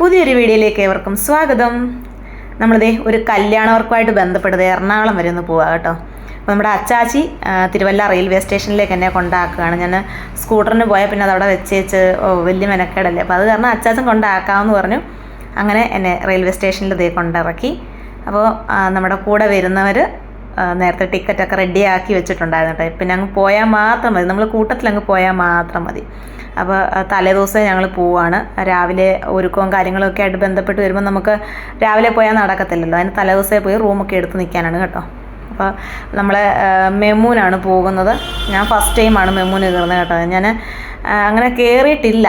പുതിയൊരു വീഡിയോയിലേക്ക് ഏവർക്കും സ്വാഗതം. നമ്മളിതേ ഒരു കല്യാണ കല്യാണവർക്കുമായിട്ട് ബന്ധപ്പെട്ടത് എറണാകുളം വരെ ഒന്ന് പോവാം കേട്ടോ. അപ്പോൾ നമ്മുടെ അച്ചാച്ചി തിരുവല്ല റെയിൽവേ സ്റ്റേഷനിലേക്ക് എന്നെ കൊണ്ടാക്കുകയാണ്. ഞാൻ സ്കൂട്ടറിന് പോയാൽ പിന്നെ അതവിടെ വെച്ചേച്ച് ഓ വലിയ മെനക്കേടല്ലേ. അപ്പോൾ അത് കാരണം അച്ചാച്ചൻ കൊണ്ടാക്കാമെന്ന് പറഞ്ഞു. അങ്ങനെ എന്നെ റെയിൽവേ സ്റ്റേഷനിൽ ഇതേ കൊണ്ടിറക്കി. അപ്പോൾ നമ്മുടെ കൂടെ വരുന്നവർ നേരത്തെ ടിക്കറ്റൊക്കെ റെഡിയാക്കി വെച്ചിട്ടുണ്ടായിരുന്നു കേട്ടോ. പിന്നെ അങ്ങ് പോയാൽ മാത്രം മതി. നമ്മൾ കൂട്ടത്തിൽ അങ്ങ് പോയാൽ മാത്രം മതി. അപ്പോൾ തലേദിവസം ഞങ്ങൾ പോവാണ്. രാവിലെ ഒരുക്കവും കാര്യങ്ങളൊക്കെ ആയിട്ട് ബന്ധപ്പെട്ട് വരുമ്പോൾ നമുക്ക് രാവിലെ പോയാൽ നടക്കത്തില്ലല്ലോ. അതിന് തലേദിവസമേ പോയി റൂമൊക്കെ എടുത്ത് നിൽക്കാനാണ് കേട്ടോ. അപ്പോൾ നമ്മളെ മെമ്മൂനാണ് പോകുന്നത്. ഞാൻ ഫസ്റ്റ് ടൈമാണ് മെമ്മൂന് കയറുന്നത് കേട്ടോ. ഞാൻ അങ്ങനെ കയറിയിട്ടില്ല.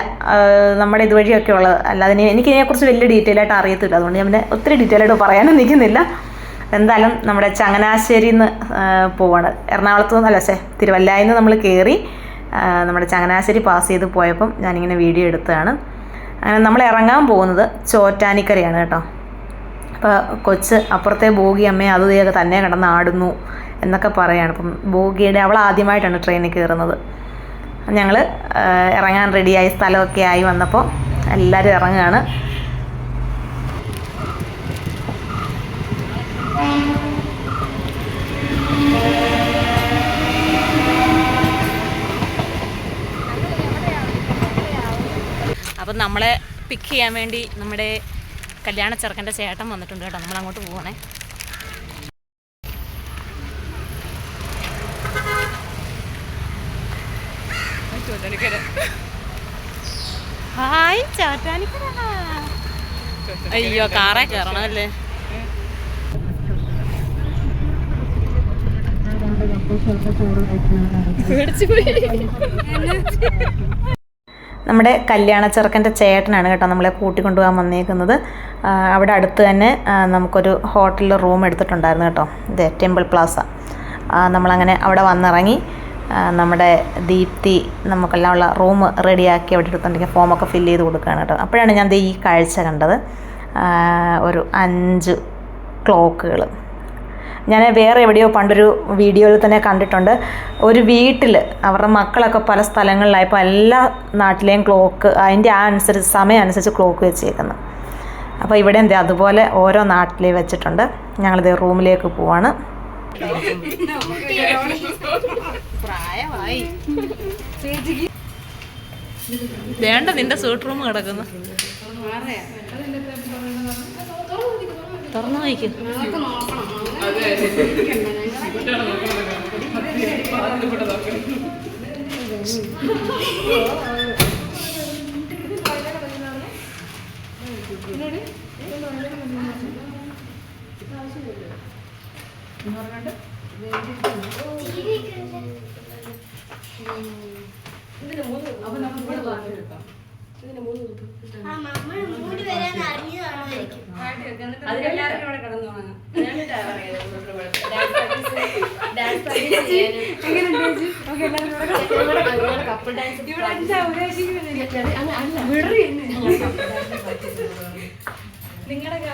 നമ്മുടെ ഇതുവഴിയൊക്കെ ഉള്ളത്. അല്ലാതെ എനിക്കിതിനെക്കുറിച്ച് വലിയ ഡീറ്റെയിൽ ആയിട്ട് അറിയത്തില്ല. അതുകൊണ്ട് ഞാൻ ഒത്തിരി ഡീറ്റെയിൽ ആയിട്ട് പറയാനും നിൽക്കുന്നില്ല. എന്തായാലും നമ്മുടെ ചങ്ങനാശ്ശേരിയിൽ നിന്ന് പോവാണ്. എറണാകുളത്ത് നിന്നല്ല പക്ഷേ തിരുവല്ലായിൽ നിന്ന് നമ്മൾ കയറി നമ്മുടെ ചങ്ങനാശ്ശേരി പാസ് ചെയ്ത് പോയപ്പം ഞാനിങ്ങനെ വീഡിയോ എടുത്തതാണ്. അങ്ങനെ നമ്മൾ ഇറങ്ങാൻ പോകുന്നത് ചോറ്റാനിക്കരയാണ് കേട്ടോ. അപ്പോൾ കൊച്ച് അപ്പുറത്തെ ബോഗി അമ്മയെ അത് ഇതൊക്കെ തന്നെ കിടന്ന് ആടുന്നു എന്നൊക്കെ പറയാണ്. അപ്പം ബോഗിയുടെ അവൾ ആദ്യമായിട്ടാണ് ട്രെയിനിൽ കയറുന്നത്. ഞങ്ങൾ ഇറങ്ങാൻ റെഡിയായി സ്ഥലമൊക്കെ ആയി വന്നപ്പോൾ എല്ലാവരും ഇറങ്ങുകയാണ്. അപ്പം നമ്മളെ പിക്ക് ചെയ്യാൻ വേണ്ടി നമ്മുടെ കല്യാണ ചെറുക്കന്റെ ചേട്ടൻ വന്നിട്ടുണ്ട് കേട്ടോ. നമ്മൾ അങ്ങോട്ട് പോകണേ ഹായ് ചോറ്റാനിക്കര അയ്യോ കാറേ കയറണം നമ്മുടെ കല്യാണ ചെറുക്കന്റെ ചേട്ടനാണ് കേട്ടോ നമ്മളെ കൂട്ടിക്കൊണ്ടുപോകാൻ വന്നേക്കുന്നത്. അവിടെ അടുത്ത് തന്നെ നമുക്കൊരു ഹോട്ടലിൽ റൂം എടുത്തിട്ടുണ്ടായിരുന്നു കേട്ടോ. ഇത് ടെമ്പിൾ പ്ലാസ. നമ്മളങ്ങനെ അവിടെ വന്നിറങ്ങി നമ്മുടെ ദീപ്തി നമുക്കെല്ലാം ഉള്ള റൂം റെഡിയാക്കി അവിടെ എടുത്തിട്ടുണ്ടെങ്കിൽ ഫോമൊക്കെ ഫില്ല് ചെയ്ത് കൊടുക്കുകയാണ് കേട്ടോ. അപ്പോഴാണ് ഞാൻ ഈ കാഴ്ച കണ്ടത്. ഒരു അഞ്ച് ക്ലോക്കുകൾ. ഞാൻ വേറെ എവിടെയോ പണ്ടൊരു വീഡിയോയിൽ തന്നെ കണ്ടിട്ടുണ്ട്. ഒരു വീട്ടിൽ അവരുടെ മക്കളൊക്കെ പല സ്ഥലങ്ങളിലായപ്പോൾ എല്ലാ നാട്ടിലെയും ക്ലോക്ക് അതിന്റെ ആ അനുസരിച്ച് സമയം അനുസരിച്ച് ക്ലോക്ക് വെച്ചേക്കുന്നു. അപ്പോൾ ഇവിടെ എന്താ അതുപോലെ ഓരോ നാട്ടിലേ വെച്ചിട്ടുണ്ട്. ഞങ്ങളിത് റൂമിലേക്ക് പോവാണ്. പ്രായമായി. വേണ്ട നിന്റെ സൂട്ട് റൂം കിടക്കുന്നു. തുറന്നു വായിക്കും ആ നമ്മൾ മൂടി വരാൻ അറിഞ്ഞതാണായിരിക്കും നിങ്ങളുടെ കപ്പിൾ ഡാൻസ് പ്രാക്ടീസ് ചെയ്യിപ്പിക്കുന്നത് ഞാനാണ്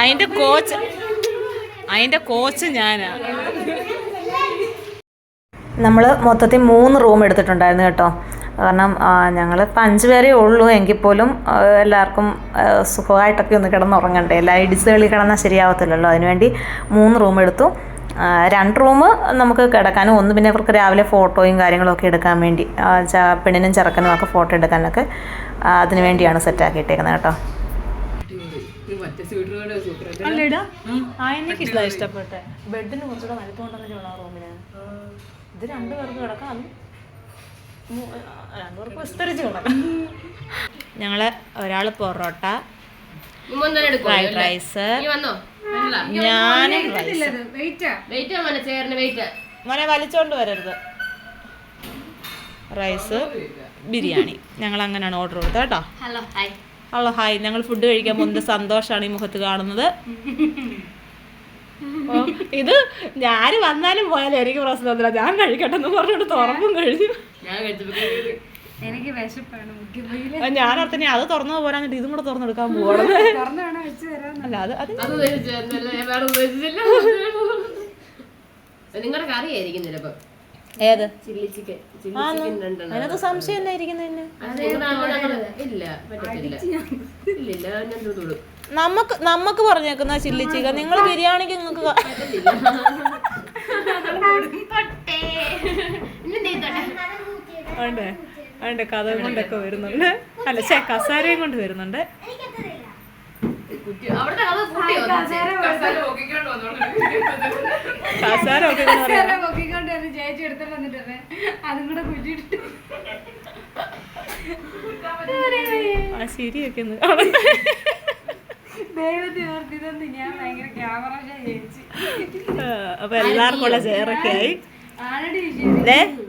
അതിന്റെ കോച്ച് അതിന്റെ കോച്ച് ഞാനാ. നമ്മൾ മൊത്തത്തിൽ മൂന്ന് റൂം എടുത്തിട്ടുണ്ടായിരുന്നു കേട്ടോ. കാരണം ഞങ്ങൾ ഇപ്പം അഞ്ച് പേരേ ഉള്ളൂ എങ്കിൽ പോലും എല്ലാവർക്കും സുഖമായിട്ടൊക്കെ ഒന്ന് കിടന്നുറങ്ങണ്ടേ? എല്ലാം ഇടിച്ച് കളി കിടന്നാൽ ശരിയാവത്തില്ലല്ലോ. അതിനുവേണ്ടി മൂന്ന് റൂം എടുത്തു. രണ്ട് റൂം നമുക്ക് കിടക്കാനും ഒന്ന് പിന്നെ ഇവർക്ക് രാവിലെ ഫോട്ടോയും കാര്യങ്ങളൊക്കെ എടുക്കാൻ വേണ്ടി പെണ്ണിനും ചെറുക്കനും ഒക്കെ ഫോട്ടോ എടുക്കാനൊക്കെ അതിന് വേണ്ടിയാണ് സെറ്റാക്കിയിട്ടേക്കുന്നത് കേട്ടോ. അല്ലേടാ ആ എനിക്കില്ല ഇഷ്ടപ്പെട്ടെ. ബെഡിന് കുറച്ചുകൂടെ വലിപ്പമുണ്ടെന്ന് ആ റൂമിന്. ഇത് രണ്ടു പേർക്ക് കിടക്കാം. അതും മൂ- ആ, രണ്ടു പേർക്ക് വിസ്തരിച്ച് കിടക്കാം. ഞങ്ങൾ ഒരാൾ പൊറോട്ട ഫ്രൈഡ് റൈസ് ഞാനും മോനെ ചേർന്ന് വെയിറ്റ് മോനെ വലിച്ചോണ്ട് വരരുത്. റൈസ് ബിരിയാണി. ഞങ്ങൾ അങ്ങനെയാണ് ഓർഡർ കൊടുത്തത് കേട്ടോ? ഹലോ ഹായ് ഞങ്ങൾ ഫുഡ് കഴിക്കാൻ പോകുന്നത് സന്തോഷമാണ് ഈ മുഖത്ത് കാണുന്നത്. ഓ, ഇത് ഞാൻ വന്നാലും പോയാലും എനിക്ക് പ്രശ്നമൊന്നുമില്ല. ഞാൻ കഴിക്കട്ടെ എന്ന് പറഞ്ഞിട്ട് തുറന്നും കഴിഞ്ഞു ഞാൻ എനിക്ക് വിശപ്പാണ് ഓർത്തന്നെ അത് തുറന്നു പോരാഞ്ഞിട്ട് ഇതും കൂടെ തുറന്നെടുക്കാൻ പോകണം അല്ല അത് അത് നിങ്ങളുടെ കറി ആയിരിക്കും ചിലപ്പോ. ഏത്? Chilli chicken. അതിനകത്ത് സംശയം നമുക്ക് നമുക്ക് പറഞ്ഞേക്കുന്ന ചില്ലി ചിക്കൻ. നിങ്ങൾ ബിരിയാണിക്ക് നിങ്ങൾക്ക് ഉണ്ട് ഉണ്ട് കഥ കൊണ്ടൊക്കെ വരുന്നുണ്ട്. അല്ല ചേ കസാരയും കൊണ്ട് വരുന്നുണ്ട്. കസാര. പൊക്കിക്കൊണ്ട് ചേച്ചി എടുത്തോണ്ട് വന്നിട്ടേ അതും കൂടെ ആ ശരിയൊക്കെ ഒന്ന് അപ്പൊ എല്ലാവർക്കും ഉള്ള ചേറൊക്കെ ആയി.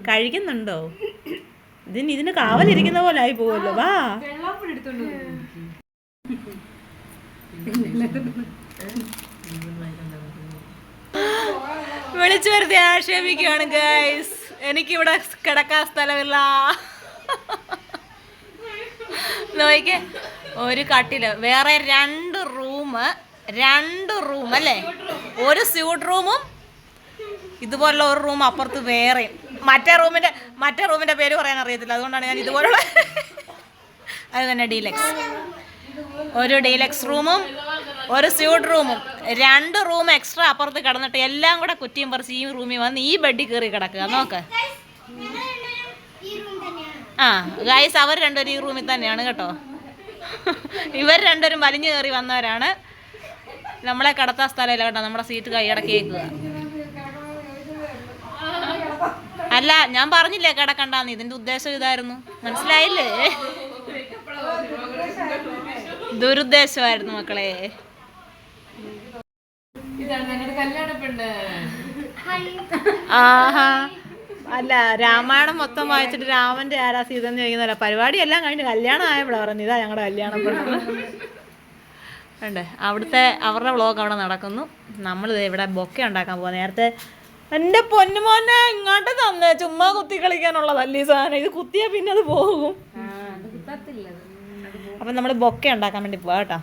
കഴിക്കുന്നുണ്ടോ? ഇതിന് ഇതിന് കാവലിരിക്കുന്ന പോലെ ആയി പോവല്ലോ വാ. വിളിച്ചു വരുത്തി ആക്ഷേപിക്കുകയാണ് ഗൈസ് എനിക്കിവിടെ കിടക്കാൻ സ്ഥലമില്ല. നോക്കിക്കേ ഒരു കട്ടിൽ വേറെ രണ്ട് റൂം രണ്ട് റൂം അല്ലേ? ഒരു സ്യൂട്ട് റൂമും ഇതുപോലുള്ള ഒരു റൂം അപ്പുറത്ത് വേറെയും. മറ്റേ റൂമിന്റെ മറ്റേ റൂമിന്റെ പേര് പറയാൻ അറിയത്തില്ല. അതുകൊണ്ടാണ് ഞാൻ ഇതുപോലുള്ള അത് തന്നെ ഡീലക്സ്. ഒരു ഡീലക്സ് റൂമും ഒരു സ്യൂട്ട് റൂമും. രണ്ട് റൂം എക്സ്ട്രാ അപ്പുറത്ത് കിടന്നിട്ട് എല്ലാം കൂടെ കുറ്റിയും പറിച്ച് ഈ റൂമിൽ വന്ന് ഈ ബെഡിൽ കയറി കിടക്കുക. നോക്ക്. ആ ഗൈസ് അവർ രണ്ടുപേരും ഈ റൂമിൽ തന്നെയാണ് കേട്ടോ. ഇവർ രണ്ടുപേരും വലിഞ്ഞു കയറി വന്നവരാണ്. നമ്മളെ കടത്താ സ്ഥലമില്ല കേട്ടോ. നമ്മുടെ സീറ്റ് കൈയടക്കി കേൾക്കുക അല്ല ഞാൻ പറഞ്ഞില്ലേ കിടക്കണ്ടെന്ന്. ഇതിന്റെ ഉദ്ദേശം ഇതായിരുന്നു. മനസ്സിലായില്ലേ? ദുരുദ്ദേശമായിരുന്നു മക്കളെ. ആഹാ. അല്ല രാമായണം മൊത്തം വായിച്ചിട്ട് രാമന്റെ ആരാ സീത എന്ന് ചോദിക്കുന്നില്ല പരിപാടി എല്ലാം കഴിഞ്ഞ് കല്യാണം ആയപ്പോഴാണ് പറഞ്ഞു ഇതാ ഞങ്ങളുടെ കല്യാണം ഉണ്ട് അവിടുത്തെ അവരുടെ വ്ളോഗ് അവിടെ നടക്കുന്നു. നമ്മൾ ഇവിടെ ബൊക്കെ ഉണ്ടാക്കാൻ പോവാ. നേരത്തെ എന്റെ പൊന്നുമോനെ ഇങ്ങോട്ട് തന്നെ. ചുമ്മാ കുത്തി കളിക്കാനുള്ളതല്ലേ ഈ സാധനം. ഇത് കുത്തിയാ പിന്നെ അത് പോകും. അപ്പം നമ്മൾ ബൊക്കെ ഉണ്ടാക്കാൻ വേണ്ടി പോവാ കേട്ടോ.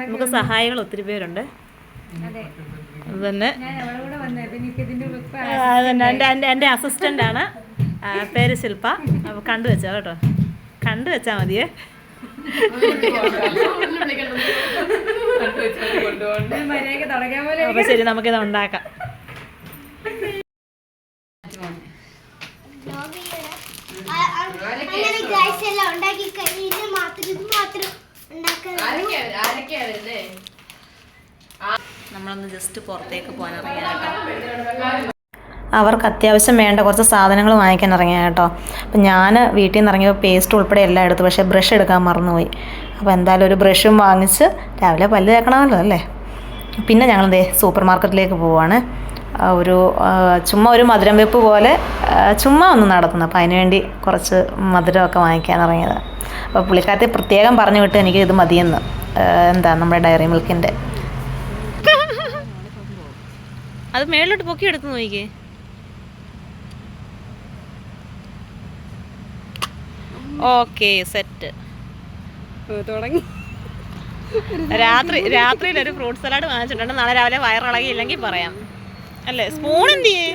നമുക്ക് സഹായികൾ ഒത്തിരി പേരുണ്ട്. അതെ. അസിസ്റ്റന്റ് തന്നെ. അതന്നെ എന്റെ എന്റെ എന്റെ അസിസ്റ്റന്റ് ആണ്. പേര് ശില്പ. അപ്പോൾ കണ്ടു വെച്ചാ കേട്ടോ. കണ്ടു വെച്ചാൽ മതിയേ. അപ്പൊ അപ്പോൾ ശരി നമുക്കിത് ഉണ്ടാക്കാം Vlog ചെയ്യണം. ആ, ആ, അങ്ങനെ ഗൈസ് എല്ലാം ഉണ്ടാക്കി കഴിഞ്ഞ് ഇത് മാത്രം ഇത് മാത്രം ഉണ്ടാക്കാൻ ആരൊക്കെയാണല്ലേ നമ്മളൊന്ന് ജസ്റ്റ് പുറത്തേക്ക് പോകാൻ ഇറങ്ങിയ കേട്ടോ. അവർക്ക് അത്യാവശ്യം വേണ്ട കുറച്ച് സാധനങ്ങൾ വാങ്ങിക്കാൻ ഇറങ്ങിയാണ് കേട്ടോ. അപ്പം ഞാൻ വീട്ടിൽ നിന്ന് ഇറങ്ങിയപ്പോൾ പേസ്റ്റ് ഉൾപ്പെടെ എല്ലാം എടുത്തു പക്ഷേ ബ്രഷ് എടുക്കാൻ മറന്നുപോയി. അപ്പോൾ എന്തായാലും ഒരു ബ്രഷും വാങ്ങിച്ച് രാവിലെ പല്ല് തേക്കണമല്ലോ അല്ലേ? പിന്നെ ഞങ്ങൾ ദേ സൂപ്പർ മാർക്കറ്റിലേക്ക് പോവാണ്. ഒരു ചുമ്മാ ഒരു മധുരം വെപ്പ് പോലെ ചുമ്മാ ഒന്ന് നടത്തുന്നത് അപ്പോൾ അതിനുവേണ്ടി കുറച്ച് മധുരമൊക്കെ വാങ്ങിക്കാൻ ഇറങ്ങിയത്. അപ്പോൾ പുള്ളിക്കാരത്തെ പ്രത്യേകം പറഞ്ഞു വിട്ട് എനിക്ക് ഇത് മതിയെന്ന്. എന്താ നമ്മുടെ ഡയറി മിൽക്കിന്റെ അത് മേളിലോട്ട് പൊക്കി എടുത്ത് നോക്കിക്കേ. Okay set. തുടങ്ങി. രാത്രി രാത്രിയിൽ ഒരു ഫ്രൂട്ട് സലാഡ് വാങ്ങിച്ചിട്ടുണ്ട്. നാളെ രാവിലെ വയറിളകിയില്ലെങ്കിൽ പറയാം. അല്ലേ? സ്പൂൺ എന്ത് ചെയ്യേ?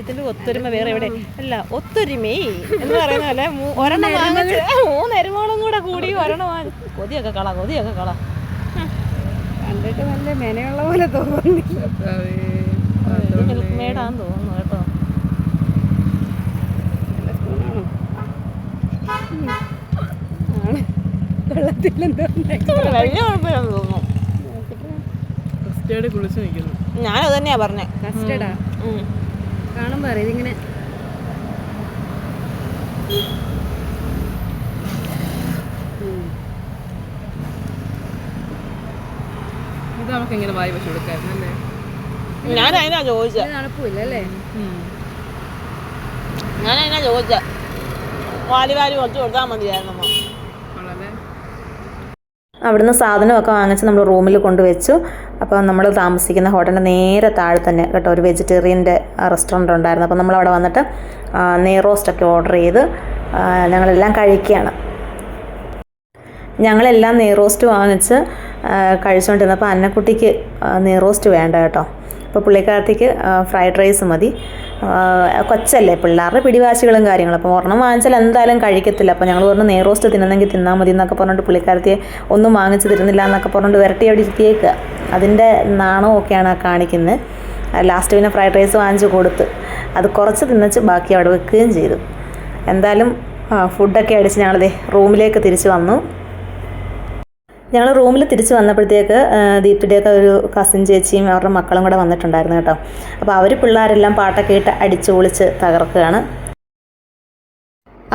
ഇതിന്റെ ഒത്തൊരുമ വേറെ എവിടെ? അല്ല ഒത്തൊരുമേ എന്ന് പറയുന്ന പോലെ ഒരെണ്ണം വാങ്ങിച്ച് മൂന്നരുമോളും കൂടെ കൂടി ഒരെണ്ണം വാങ്ങി. കൊതിയൊക്കെ കള കൊതിയൊക്കെ കള. കണ്ടിട്ട് നല്ല മെനയുള്ള പോലെ തോന്നി മിൽക്ക് മേഡാന്ന് തോന്നുന്നു കേട്ടോ. വെള്ളത്തിലെന്തോ വലിയ കുഴപ്പമില്ലെന്ന് തോന്നുന്നു. ഫസ്റ്റ് കുളിച്ച് നിൽക്കുന്നു. ഞാനത് തന്നെയാ പറഞ്ഞേ. കസ്റ്റഡാ? ഉം. കാണുമ്പോ അറിയാം ഇതിങ്ങനെ. ഇത് നമുക്ക് ഇങ്ങനെ വായി വെച്ച് കൊടുക്കായിരുന്നു അല്ലേ? ഞാൻ അതിനാ ചോദിച്ചത് ഞാൻ അതിനാ ചോദിച്ചത് വാലി വാലി കുറച്ച് കൊടുത്താൽ മതിയായിരുന്നു അവിടുന്ന് സാധനമൊക്കെ വാങ്ങിച്ച് നമ്മൾ റൂമിൽ കൊണ്ടുവച്ചു. അപ്പോൾ നമ്മൾ താമസിക്കുന്ന ഹോട്ടലിന്റെ നേരെ താഴെ തന്നെ കേട്ടോ ഒരു വെജിറ്റേറിയന്റെ റെസ്റ്റോറന്റ് ഉണ്ടായിരുന്നു. അപ്പോൾ നമ്മൾ അവിടെ വന്നിട്ട് ആ, നെയ് റോസ്റ്റൊക്കെ ഓർഡർ ചെയ്ത് ഞങ്ങളെല്ലാം കഴിക്കുകയാണ്. ഞങ്ങളെല്ലാം നെയ് റോസ്റ്റ് വാങ്ങിച്ച് കഴിച്ചുകൊണ്ടിരുന്നപ്പോൾ അന്നക്കുട്ടിക്ക് ആ, നെയ് റോസ്റ്റ് വേണ്ട കേട്ടോ. അപ്പോൾ പുള്ളിക്കാരത്തേക്ക് ഫ്രൈഡ് റൈസ് മതി. കൊച്ചല്ലേ പിള്ളേരുടെ പിടിവാശികളും കാര്യങ്ങളും. അപ്പോൾ ഒരെണ്ണം വാങ്ങിച്ചാൽ എന്തായാലും കഴിക്കത്തില്ല. അപ്പോൾ ഞങ്ങൾ പറഞ്ഞു നെയ്റോസ്റ്റ് തിന്നുന്നെങ്കിൽ തിന്നാൽ മതി എന്നൊക്കെ പറഞ്ഞിട്ട് പുള്ളിക്കാരത്തെ ഒന്നും വാങ്ങിച്ച് തരുന്നില്ല എന്നൊക്കെ പറഞ്ഞിട്ട് വരട്ടി അവിടെ ഇരുത്തിയേക്കുക അതിന്റെ നാണമൊക്കെയാണ് കാണിക്കുന്നത് ലാസ്റ്റ് പിന്നെ ഫ്രൈഡ് റൈസ് വാങ്ങിച്ച് കൊടുത്ത്. അത് കുറച്ച് തിന്നച്ച് ബാക്കി അവിടെ വെക്കുകയും ചെയ്തു. എന്തായാലും ഫുഡൊക്കെ അടിച്ച് ഞങ്ങളിതേ റൂമിലേക്ക് തിരിച്ച് വന്നു. ഞങ്ങൾ റൂമിൽ തിരിച്ച് വന്നപ്പോഴത്തേക്ക് ദീപ്തിയുടെയൊക്കെ ഒരു കസിൻ ചേച്ചിയും അവരുടെ മക്കളും കൂടെ വന്നിട്ടുണ്ടായിരുന്നു കേട്ടോ. അപ്പോൾ അവർ പിള്ളേരെല്ലാം പാട്ടൊക്കെ ഇട്ട് അടിച്ചു പൊളിച്ച് തകർക്കുകയാണ്.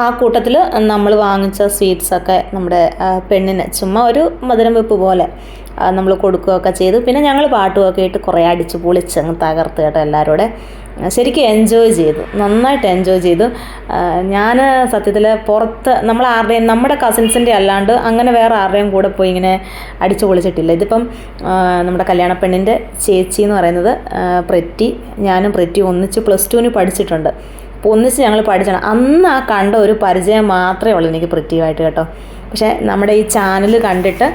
ആ കൂട്ടത്തിൽ നമ്മൾ വാങ്ങിച്ച സ്വീറ്റ്സൊക്കെ നമ്മുടെ പെണ്ണിന് ചുമ്മാ ഒരു മധുരം വെപ്പ് പോലെ നമ്മൾ കൊടുക്കുകയൊക്കെ ചെയ്തു. പിന്നെ ഞങ്ങൾ പാട്ടുമൊക്കെ ഇട്ട് കുറേ അടിച്ച് പൊളിച്ച് അങ്ങ് തകർത്ത് കേട്ടോ എല്ലാവരും കൂടെ ശരിക്കും എൻജോയ് ചെയ്തു. നന്നായിട്ട് എൻജോയ് ചെയ്തു. ഞാൻ സത്യത്തിൽ പുറത്ത് നമ്മൾ ആരുടെയും നമ്മുടെ കസിൻസിന്റെ അല്ലാണ്ട് അങ്ങനെ വേറെ ആരുടെയും കൂടെ പോയി ഇങ്ങനെ അടിച്ചു പൊളിച്ചിട്ടില്ല. ഇതിപ്പം നമ്മുടെ കല്യാണ പെണ്ണിന്റെ ചേച്ചി എന്ന് പറയുന്നത് പ്രറ്റി. ഞാനും പ്രെറ്റി ഒന്നിച്ച് പ്ലസ് ടുവിന് പഠിച്ചിട്ടുണ്ട്. അപ്പോൾ ഒന്നിച്ച് ഞങ്ങൾ പഠിച്ചാണ് അന്ന് ആ കണ്ട ഒരു പരിചയം മാത്രമേ ഉള്ളൂ എനിക്ക് പൃഥ്വിയായിട്ട് കേട്ടോ. പക്ഷേ നമ്മുടെ ഈ ചാനൽ കണ്ടിട്ട്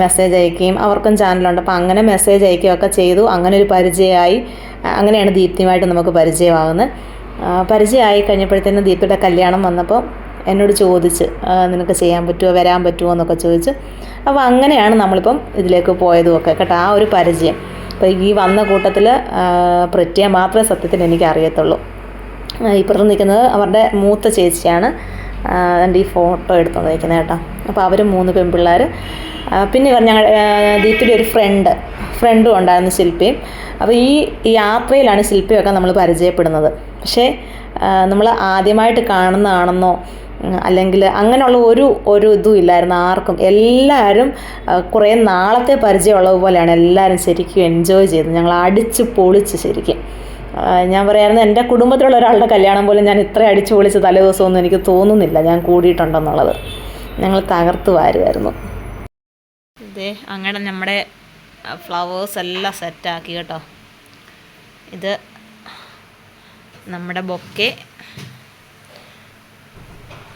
മെസ്സേജ് അയക്കുകയും അവർക്കും ചാനലുണ്ട് അപ്പോൾ അങ്ങനെ മെസ്സേജ് അയക്കുകയൊക്കെ ചെയ്തു. അങ്ങനെ ഒരു പരിചയമായി. അങ്ങനെയാണ് ദീപ്തിയുമായിട്ട് നമുക്ക് പരിചയമാകുന്നത്. പരിചയമായി കഴിഞ്ഞപ്പോഴത്തേനും ദീപ്തിയുടെ കല്യാണം വന്നപ്പോൾ എന്നോട് ചോദിച്ച് നിനക്ക് ചെയ്യാൻ പറ്റുമോ വരാൻ പറ്റുമോ എന്നൊക്കെ ചോദിച്ച്. അപ്പോൾ അങ്ങനെയാണ് നമ്മളിപ്പം ഇതിലേക്ക് പോയതും ഒക്കെ കേട്ടോ. ആ ഒരു പരിചയം. അപ്പോൾ ഈ വന്ന കൂട്ടത്തിൽ പ്രത്യേക മാത്രമേ സത്യത്തിൽ എനിക്ക് അറിയത്തുള്ളൂ ഇപ്പുറത്ത് നിൽക്കുന്നത് അവരുടെ മൂത്ത ചേച്ചിയാണ്. എന്റെ ഈ ഫോട്ടോ എടുത്തു നിൽക്കുന്നത് കേട്ടോ. അപ്പോൾ അവർ മൂന്ന് പെൺപിള്ളേർ പിന്നെ ഞങ്ങൾ ദീപിന്റെ ഒരു ഫ്രണ്ട് ഫ്രണ്ടും ഉണ്ടായിരുന്നു ശില്പിയും അപ്പോൾ ഈ യാത്രയിലാണ് ശില്പിയൊക്കെ നമ്മൾ പരിചയപ്പെടുന്നത്. പക്ഷേ നമ്മൾ ആദ്യമായിട്ട് കാണുന്നതാണെന്നോ അല്ലെങ്കിൽ അങ്ങനെയുള്ള ഒരു ഒരു ഇതും ഇല്ലായിരുന്നു ആർക്കും. എല്ലാവരും കുറേ നാളത്തെ പരിചയമുള്ളത് പോലെയാണ് എല്ലാവരും ശരിക്കും എൻജോയ് ചെയ്തത്. ഞങ്ങൾ അടിച്ച് പൊളിച്ച് ശരിക്കും. ഞാൻ പറയായിരുന്നു എന്റെ കുടുംബത്തിലുള്ള ഒരാളുടെ കല്യാണം പോലും ഞാൻ ഇത്ര അടിച്ചു പൊളിച്ച് തലേദിവസമൊന്നും എനിക്ക് തോന്നുന്നില്ല. ഞാൻ കൂടിയിട്ടുണ്ടെന്നുള്ളത്. ഞങ്ങൾ തകർത്ത് വാരുമായിരുന്നു ഇതേ അങ്ങനെ നമ്മുടെ ഫ്ലവേഴ്സ് എല്ലാം സെറ്റാക്കി കേട്ടോ. ഇത് നമ്മുടെ ബൊക്കെ.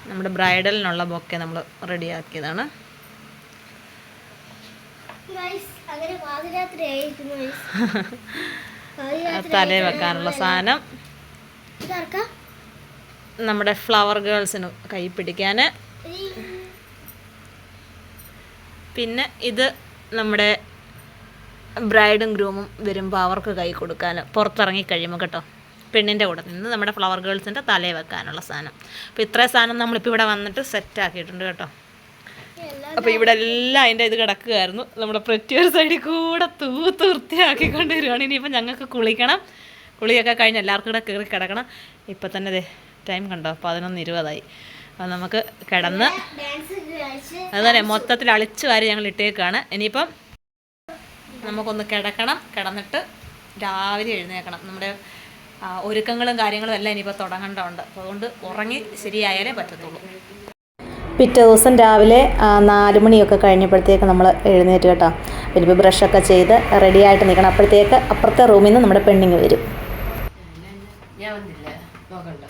നമ്മുടെ ബ്രൈഡലിനുള്ള ബൊക്കെ നമ്മൾ റെഡിയാക്കിയതാണ്. അങ്ങനെ പാതിരാത്രി ആയിരിക്കുന്നു ഗൈസ് തലയിൽ വെക്കാനുള്ള സാധനം. നമ്മുടെ ഫ്ലവർ ഗേൾസിന് കൈ പിടിക്കാൻ പിന്നെ ഇത് നമ്മുടെ ബ്രൈഡും ഗ്രൂമും വരുമ്പോൾ അവർക്ക് കൈ കൊടുക്കാൻ പുറത്തിറങ്ങി കഴിയുമ്പോൾ കേട്ടോ. പെണ്ണിന്റെ കൂടെ നിന്ന് നമ്മുടെ ഫ്ലവർ ഗേൾസിന്റെ തലയിൽ വെക്കാനുള്ള സാധനം. അപ്പോൾ ഇത്രയും സാധനം നമ്മളിപ്പോൾ ഇവിടെ വന്നിട്ട് സെറ്റ് ആക്കിയിട്ടുണ്ട് കേട്ടോ. അപ്പോൾ ഇവിടെ എല്ലാം അതിന്റെ ഇത് കിടക്കുകയായിരുന്നു. നമ്മുടെ പ്രത്യേക സൈഡിൽ കൂടെ തൂത്ത് വൃത്തിയാക്കിക്കൊണ്ട് വരുവാണ് ഇനിയിപ്പോൾ ഞങ്ങൾക്ക് കുളിക്കണം. കുളിയൊക്കെ കഴിഞ്ഞ് എല്ലാവർക്കും കൂടെ കയറി കിടക്കണം. ഇപ്പം തന്നെ അതെ ടൈം കണ്ടോ? പതിനൊന്ന് ഇരുപതായി. അപ്പോൾ നമുക്ക് കിടന്ന് ഡാൻസ് കളിച്ച് അത് തന്നെ മൊത്തത്തിൽ അളിച്ചു വാരി ഞങ്ങൾ ഇട്ടേക്കാണ്. ഇനിയിപ്പം നമുക്കൊന്ന് കിടക്കണം. കിടന്നിട്ട് രാവിലെ എഴുന്നേക്കണം. നമ്മുടെ ഒരുക്കങ്ങളും കാര്യങ്ങളും എല്ലാം ഇനിയിപ്പോൾ തുടങ്ങേണ്ടതുണ്ട്. അതുകൊണ്ട് ഉറങ്ങി ശരിയായാലേ പറ്റത്തുള്ളൂ. പിറ്റേ ദിവസം രാവിലെ നാല് മണിയൊക്കെ കഴിഞ്ഞപ്പോഴത്തേക്ക് നമ്മൾ എഴുന്നേറ്റ് കേട്ടോ. ഇനിയിപ്പോൾ ബ്രഷൊക്കെ ചെയ്ത് റെഡി ആയിട്ട് നിൽക്കണം അപ്പോഴത്തേക്ക് അപ്പുറത്തെ റൂമിൽ നിന്ന് നമ്മുടെ പെണ്ണിങ് വരും. ഞാൻ വന്നില്ല നോക്കണ്ട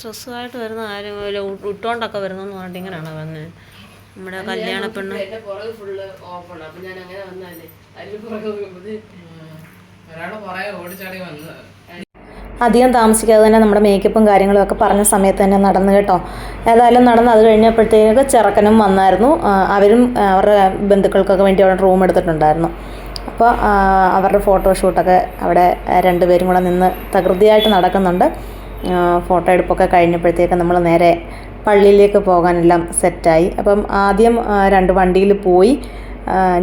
ഡ്രസ്സുമായിട്ട് വരുന്ന ആരും ഇട്ടുകൊണ്ടൊക്കെ വരുന്നെന്ന് പറഞ്ഞിട്ട് ഇങ്ങനെയാണോ വന്നത് നമ്മുടെ കല്യാണ പെണ്ണ്. ഓപ്പണാണ് ഞാൻ അങ്ങനെ വന്നാലേ അതിൽ പുറകെ ഒരാളെ പുറകെ ഓടിച്ചാടി വന്നത്. അധികം താമസിക്കാതെ തന്നെ നമ്മുടെ മേക്കപ്പും കാര്യങ്ങളും ഒക്കെ പറഞ്ഞ സമയത്ത് തന്നെ നടന്നു കേട്ടോ. ഏതായാലും നടന്ന് അത് കഴിഞ്ഞപ്പോഴത്തേക്ക് ചെറുക്കനും വന്നായിരുന്നു. അവരും അവരുടെ ബന്ധുക്കൾക്കൊക്കെ വേണ്ടി അവിടെ റൂം എടുത്തിട്ടുണ്ടായിരുന്നു. അപ്പോൾ അവരുടെ ഫോട്ടോഷൂട്ടൊക്കെ അവിടെ രണ്ടുപേരും കൂടെ നിന്ന് തകൃതിയായിട്ട് നടക്കുന്നുണ്ട്. ഫോട്ടോ എടുപ്പൊക്കെ കഴിഞ്ഞപ്പോഴത്തേക്ക് നമ്മൾ നേരെ പള്ളിയിലേക്ക് പോകാനെല്ലാം സെറ്റായി. അപ്പം ആദ്യം രണ്ട് വണ്ടിയിൽ പോയി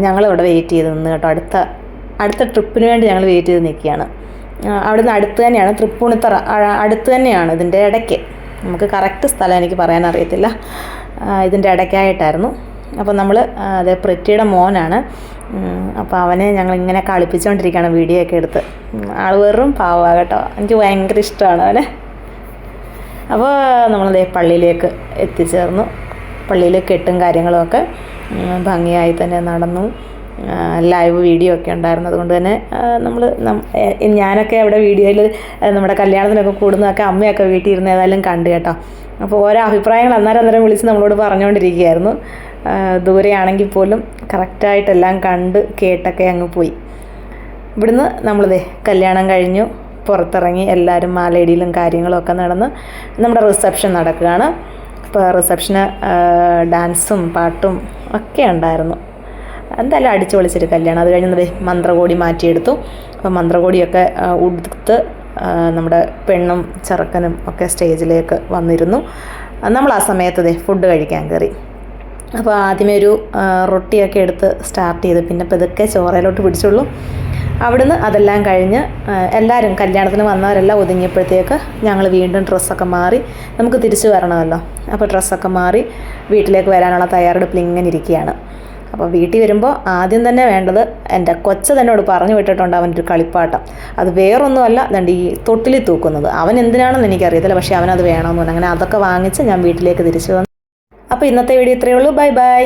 ഞങ്ങളിവിടെ വെയിറ്റ് ചെയ്ത് നിന്ന് കേട്ടോ. അടുത്ത അടുത്ത ട്രിപ്പിന് വേണ്ടി ഞങ്ങൾ വെയിറ്റ് ചെയ്ത് നിൽക്കുകയാണ്. അവിടുന്ന് അടുത്ത് തന്നെയാണ് തൃപ്പൂണിത്തറ. അടുത്ത് തന്നെയാണ് ഇതിന്റെ ഇടയ്ക്ക്. നമുക്ക് കറക്റ്റ് സ്ഥലം എനിക്ക് പറയാൻ അറിയത്തില്ല. ഇതിന്റെ ഇടയ്ക്കായിട്ടായിരുന്നു. അപ്പോൾ നമ്മൾ അത് പ്രിറ്റിയുടെ മോനാണ്. അപ്പോൾ അവനെ ഞങ്ങൾ ഇങ്ങനെ കളിപ്പിച്ചുകൊണ്ടിരിക്കുകയാണ് വീഡിയോ ഒക്കെ എടുത്ത് ആൾ വെറും പാവമാണ് കേട്ടോ. എനിക്ക് ഭയങ്കര ഇഷ്ടമാണ് അവനെ. അപ്പോൾ നമ്മളതേ പള്ളിയിലേക്ക് എത്തിച്ചേർന്നു. പള്ളിയിൽ കെട്ടും കാര്യങ്ങളുമൊക്കെ ഭംഗിയായി തന്നെ നടന്നു. ലൈവ് വീഡിയോ ഒക്കെ ഉണ്ടായിരുന്നു. അതുകൊണ്ട് തന്നെ നമ്മൾ ഞാനൊക്കെ അവിടെ വീഡിയോയിൽ നമ്മുടെ കല്യാണത്തിനൊക്കെ കൂടുന്നതൊക്കെ അമ്മയൊക്കെ വീട്ടിൽ ഇരുന്ന് ഏതായാലും കണ്ടു കേട്ടോ. അപ്പോൾ ഓരോ അഭിപ്രായങ്ങൾ അന്നേരം അന്നേരം വിളിച്ച് നമ്മളോട് പറഞ്ഞുകൊണ്ടിരിക്കുകയായിരുന്നു ദൂരെയാണെങ്കിൽ പോലും കറക്റ്റായിട്ടെല്ലാം കണ്ട് കേട്ടൊക്കെ അങ്ങ് പോയി. ഇവിടുന്ന് നമ്മളിതേ കല്യാണം കഴിഞ്ഞു പുറത്തിറങ്ങി എല്ലാവരും മാലയിടിയിലും കാര്യങ്ങളൊക്കെ നടന്ന് നമ്മുടെ റിസപ്ഷൻ നടക്കുകയാണ്. അപ്പോൾ റിസപ്ഷന് ഡാൻസും പാട്ടും ഒക്കെ ഉണ്ടായിരുന്നു. എന്തായാലും അടിച്ചു പൊളിച്ചൊരു കല്യാണം. അത് കഴിഞ്ഞ് മന്ത്രകോടി മാറ്റിയെടുത്തു. അപ്പോൾ മന്ത്രകോടിയൊക്കെ ഉടുത്ത് നമ്മുടെ പെണ്ണും ചെറുക്കനും ഒക്കെ സ്റ്റേജിലേക്ക് വന്നിരുന്നു. നമ്മൾ ആ സമയത്ത് ഫുഡ് കഴിക്കാൻ കയറി. അപ്പോൾ ആദ്യമേ ഒരു റൊട്ടിയൊക്കെ എടുത്ത് സ്റ്റാർട്ട് ചെയ്ത്. പിന്നെ പതുക്കെ ചോറയിലോട്ട് പിടിച്ചുള്ളൂ. അവിടുന്ന് അതെല്ലാം കഴിഞ്ഞ് എല്ലാവരും കല്യാണത്തിന് വന്നവരെല്ലാം ഒതുങ്ങിയപ്പോഴത്തേക്ക് ഞങ്ങൾ വീണ്ടും ഡ്രസ്സൊക്കെ മാറി. നമുക്ക് തിരിച്ചു വരണമല്ലോ. അപ്പോൾ ഡ്രസ്സൊക്കെ മാറി വീട്ടിലേക്ക് വരാനുള്ള തയ്യാറെടുപ്പിൽ ഇങ്ങനെ ഇരിക്കുകയാണ്. അപ്പോൾ വീട്ടിൽ വരുമ്പോൾ ആദ്യം തന്നെ വേണ്ടത് എന്റെ കൊച്ച തന്നോട് പറഞ്ഞു വിട്ടിട്ടുണ്ട് അവന്റെ ഒരു കളിപ്പാട്ടം. അത് വേറൊന്നുമല്ല ദണ്ട് ഈ തൊട്ടിലിൽ തൂക്കുന്നത്. അവൻ എന്തിനാണെന്ന് എനിക്കറിയത്തില്ല പക്ഷേ അവനത് വേണമെന്ന് പറഞ്ഞു. അങ്ങനെ അതൊക്കെ വാങ്ങിച്ച് ഞാൻ വീട്ടിലേക്ക് തിരിച്ചു വന്നു. അപ്പോൾ ഇന്നത്തെ വീഡിയോ ഇത്രയേ ഉള്ളൂ. Bye bye.